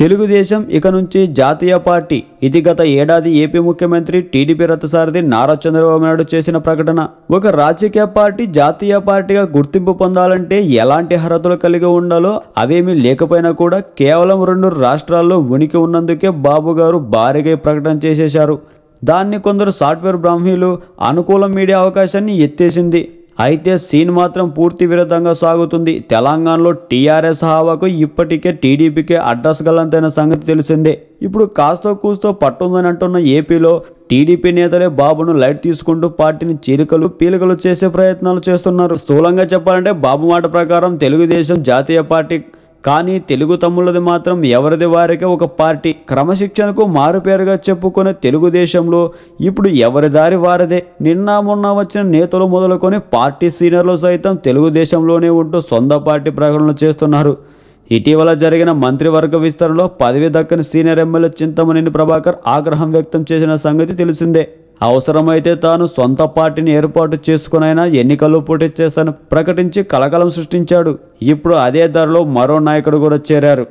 తెలుగుదేశం ఇక నుంచి జాతీయ పార్టీ ఇది గత ఏడాది ఏపీ ముఖ్యమంత్రి టీడీపీ రథసారథి నారా చంద్రబాబు నాయుడు చేసిన ప్రకటన. ఒక రాజకీయ పార్టీ జాతీయ పార్టీగా గుర్తింపు పొందాలంటే ఎలాంటి అర్హతలు కలిగి ఉండాలో అవేమీ లేకపోయినా కూడా కేవలం రెండు రాష్ట్రాల్లో ఉనికి ఉన్నందుకే బాబు గారు భారీగా ప్రకటన చేసేశారు. దాన్ని కొందరు సాఫ్ట్వేర్ బ్రాహ్మీలు అనుకూల మీడియా అవకాశాన్ని ఎత్తేసింది. అయితే సీన్ మాత్రం పూర్తి విరుద్ధంగా సాగుతుంది. తెలంగాణలో టీఆర్ఎస్ హావాకు ఇప్పటికే టీడీపీకే అడ్రస్ గల్లంతైన సంగతి తెలిసిందే. ఇప్పుడు కాస్తో కూస్తో పట్టుందని అంటున్న ఏపీలో టీడీపీ నేతలే బాబును లైట్ తీసుకుంటూ పార్టీని చీలికలు పీలికలు చేసే ప్రయత్నాలు చేస్తున్నారు. స్థూలంగా చెప్పాలంటే బాబు మాట ప్రకారం తెలుగుదేశం జాతీయ పార్టీ కానీ తెలుగు తమ్ముళ్ళది మాత్రం ఎవరిది వారికే ఒక పార్టీ. క్రమశిక్షణకు మారుపేరుగా చెప్పుకునే తెలుగుదేశంలో ఇప్పుడు ఎవరి దారి వారిదే. నిన్న మొన్న వచ్చిన నేతలు మొదలుకొని పార్టీ సీనియర్లు సైతం తెలుగుదేశంలోనే ఉంటూ సొంత పార్టీ ప్రకటనలు చేస్తున్నారు. ఇటీవల జరిగిన మంత్రివర్గ విస్తరణలో పదవి దక్కని సీనియర్ ఎమ్మెల్యే చింతమనేని ప్రభాకర్ ఆగ్రహం వ్యక్తం చేసిన సంగతి తెలిసిందే. అవసరమైతే తాను సొంత పార్టీని ఏర్పాటు చేసుకునైనా ఎన్నికల్లో పోటీ చేస్తానని ప్రకటించి కలకలం సృష్టించాడు. ఇప్పుడు అదే ధరలో మరో నాయకుడు కూడా చేరారు.